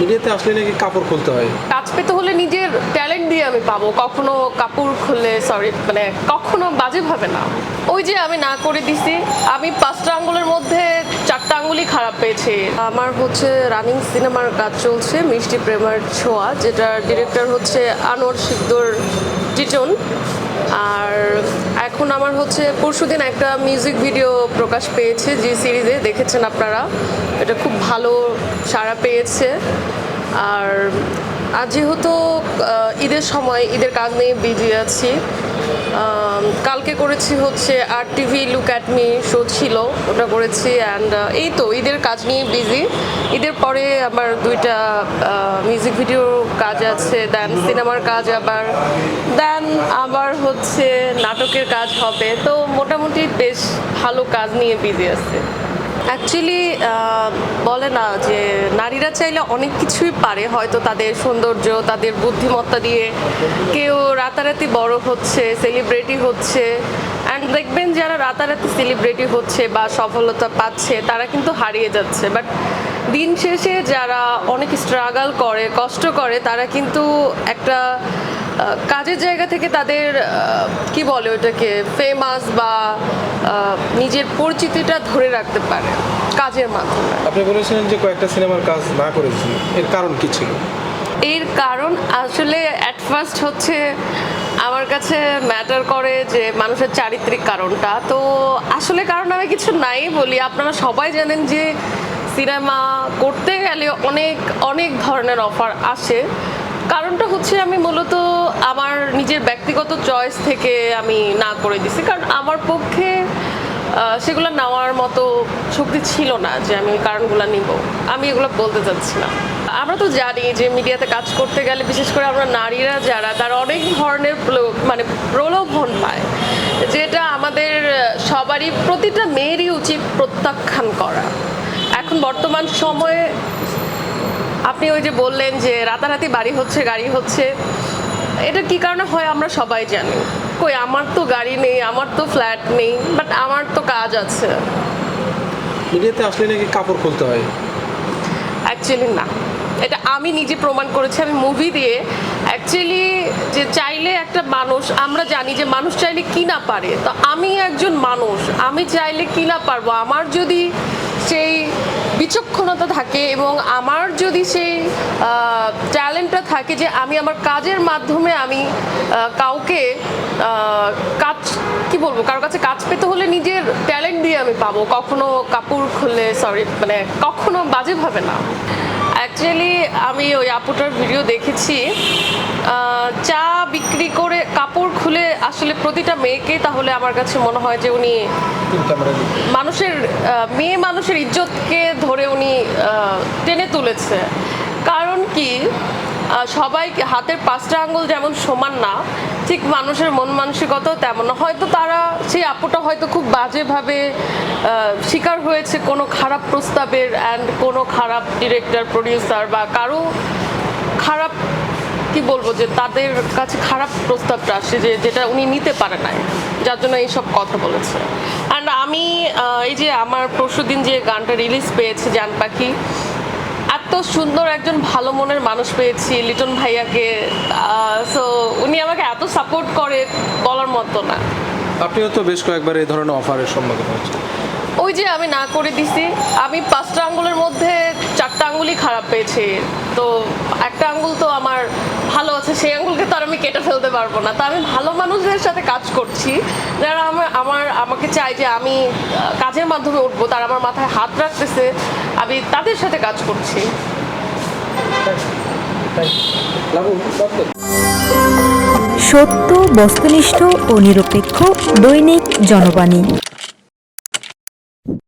মিডিয়াতে আসলে নাকি কাপড় খুলতে হয়? কাজ পেতে হলে নিজের ট্যালেন্ট দিয়ে আমি পাবো। কখনো কাপড় খুললে সরি মানে কখনো বাজে ভাবে না। ওই যে আমি না করে দিছি আমি পাঁচটা আঙ্গুলের মধ্যে চারটা আঙ্গুলই খারাপ পেয়েছি। আমার হচ্ছে রানিং সিনেমার কাজ চলছে মিষ্টি প্রেমার ছোঁয়া যেটার ডিরেক্টর হচ্ছে আনোয়ার সিদ্দুর টিটন আর এখন আমার হচ্ছে পরশুদিন একটা মিউজিক ভিডিও প্রকাশ পেয়েছে যে সিরিজে দেখেছেন আপনারা? এটা খুব ভালো সাড়া পেয়েছে। আর আজ যেহেতু ঈদের সময়, ঈদের কাজ নিয়ে বিজি আছি কালকে করেছি হচ্ছে আর TV look at me show ছিল, ওটা করেছি অ্যান্ড এই তো, ঈদের কাজ নিয়ে বিজি ঈদের পরে আমার দুইটা মিউজিক ভিডিও কাজ আছে দেন সিনেমার কাজ আবার দেন আবার হচ্ছে নাটকের কাজ হবে। তো মোটামুটি বেশ ভালো কাজ নিয়ে বিজি আছে। অ্যাকচুয়ালি বলে না যে নারীরা চাইলে অনেক কিছুই পারে। হয়তো তাদের সৌন্দর্য, তাদের বুদ্ধিমত্তা দিয়ে কেউ রাতারাতি বড় হচ্ছে সেলিব্রিটি হচ্ছে। অ্যান্ড দেখবেন যারা রাতারাতি সেলিব্রিটি হচ্ছে বা সফলতা পাচ্ছে, তারা কিন্তু হারিয়ে যাচ্ছে। বাট দিন শেষে যারা অনেক স্ট্রাগল করে, কষ্ট করে, তারা কিন্তু একটা কাজের জায়গা থেকে তাদের কি বলে ওটাকে ফেমাস বা নিজের পরিচিতিটা ধরে রাখতে পারে কাজের মাধ্যমে। আপনি বলেছিলেন যে কয়েকটা সিনেমার কাজ না করেছি। এর কারণ কি ছিল? এর কারণ আসলে অ্যাট ফার্স্ট হচ্ছে আমার কাছে ম্যাটার করে যে মানুষের চারিত্রিক কারণটা। তো আসলে কারণ আমি কিছু নাই বলি। আপনারা সবাই জানেন যে সিনেমা করতে গেলে অনেক অনেক ধরনের অফার আসে। কারণটা হচ্ছে আমি মূলত নিজের ব্যক্তিগত চয়েস থেকে আমি না করে দিছি। কারণ আমার পক্ষে সেগুলো নেওয়ার মতো শক্তি ছিল না যে আমি ওই কারণগুলো নিব। আমি এগুলো বলতে চাচ্ছি না আমরা তো জানি যে মিডিয়াতে কাজ করতে গেলে, বিশেষ করে আমরা নারীরা যারা, তার অনেক ধরনের মানে প্রলোভন পায়, যেটা আমাদের সবারই, প্রতিটা মেয়েরই উচিত প্রত্যাখ্যান করা। এখন বর্তমান সময়ে, আপনি ওই যে বললেন যে রাতারাতি বাড়ি হচ্ছে, গাড়ি হচ্ছে এটা কি কারণে হয় আমরা সবাই জানি। কই আমার তো গাড়ি নেই আমার তো ফ্ল্যাট নেই বাট আমার তো কাজ আছে। মিডিয়াতে আসলে নাকি কাপড় খুলতে হয়? অ্যাকচুয়ালি না। এটা আমি নিজে প্রমাণ করেছি আমি মুভি দিয়ে। অ্যাকচুয়ালি যে চাইলে একটা মানুষ আমরা জানি যে মানুষ চাইলে কি না পারে। তো আমি একজন মানুষ আমি চাইলে কি না পারব? আমার যদি সেই বিচক্ষণতা থাকে এবং আমার যদি সেই ট্যালেন্টটা থাকে যে আমি আমার কাজের মাধ্যমে আমি কাউকে কাজ কি বলব কারোর কাছে কাজ পেতে হলে নিজের ট্যালেন্ট দিয়ে আমি পাবো। কখনো কাপড় খুললে সরি মানে কখনো বাজে ভাবে না। অ্যাকচুয়ালি আমি ওই আপুটার ভিডিও দেখেছি। চা বিক্রি করে কাপড় খুলে আসলে প্রতিটা মেয়েকে তাহলে আমার কাছে মনে হয় যে উনি মানুষের মেয়ে মানুষের ইজ্জতকে ধরে উনি টেনে তুলেছে। কারণ কি? সবাই হাতের পাঁচটা আঙ্গুল যেমন সমান না, ঠিক মানুষের মন মানসিকতাও তেমন না। হয়তো তারা সেই আপুটা হয়তো খুব বাজেভাবে শিকার হয়েছে কোনো খারাপ প্রস্তাবের অ্যান্ড কোনো খারাপ ডিরেক্টর প্রডিউসার বা কারও খারাপ, কি বলব যে তাদের কাছে খারাপ প্রস্তাবটা আসে যে যেটা উনি নিতে পারে নাই, যার জন্য এইসব কথা বলেছে অ্যান্ড আমি এই যে আমার পরশুদিন যে গানটা রিলিজ পেয়েছে জান পাখি এত সুন্দর একজন ভালো মনের মানুষ পেয়েছি লিটন ভাইয়াকে। সো উনি আমাকে এত সাপোর্ট করে বলার মতো না। আপনিও তো বেশ কয়েকবার এই ধরনের অফারের সম্মুখীন হয়েছেন। ওই যে আমি না করে দিছি আমি পাঁচটা আঙ্গুলের মধ্যে চারটা আঙ্গুলই খারাপ পেয়েছি। তো একটা আঙ্গুল তো আমার ভালো আছে সেই আঙ্গুলকে তো আর আমি কেটে ফেলতে পারব না। তো আমি ভালো মানুষদের সাথে কাজ করছি যারা আমার আমার আমাকে চাই যে আমি কাজের মাধ্যমে উঠবো তারা আমার মাথায় হাত রাখতেছে আমি তাদের সাথে কাজ করছি। সত্য বস্তুনিষ্ঠ ও নিরপেক্ষ দৈনিক জনবাণী।